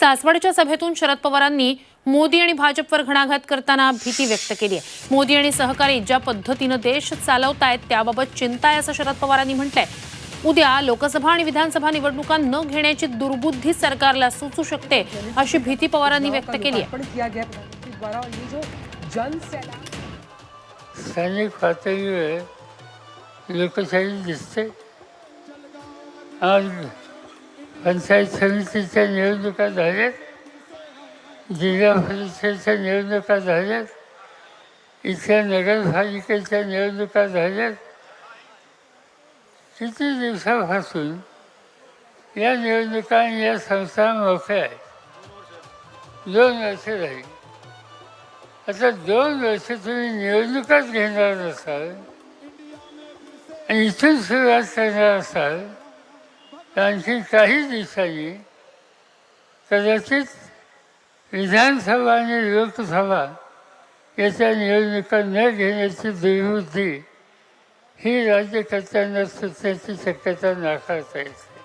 सासवडच्या सभेतून शरद पवारांनी मोदी आणि भाजपवर घणाघात करताना भीती व्यक्त केली आहे. मोदी आणि सहकारी ज्या पद्धतीनं देश चालवतायत त्याबाबत चिंता आहे असं शरद पवारांनी म्हटलंय. उद्या लोकसभा आणि विधानसभा निवडणुका न घेण्याची दुर्बुद्धी सरकारला सुचू शकते अशी भीती पवारांनी व्यक्त केली आहे. स्थानिक पातळीवर लोकशाही दिसते. आज पंचायत समितीच्या निवडणुका झाल्यात जिल्हा परिषदेच्या निवडणुका झाल्यात इथल्या नगरपालिकेच्या निवडणुका झाल्यात. किती दिवसापासून या निवडणुका आणि या संस्था मोकळ्या आहेत? दोन वर्ष राहील आता दोन वर्ष तुम्ही निवडणुकाच घेणार नसाल आणि इथून सुरुवात करणार असाल आणखी काही दिवसांनी कदाचित विधानसभा आणि लोकसभा याच्या निवडणुका न घेण्याची दुर्बुद्धी ही राज्यकर्त्यांना सुचण्याची शक्यता नाकारता येते.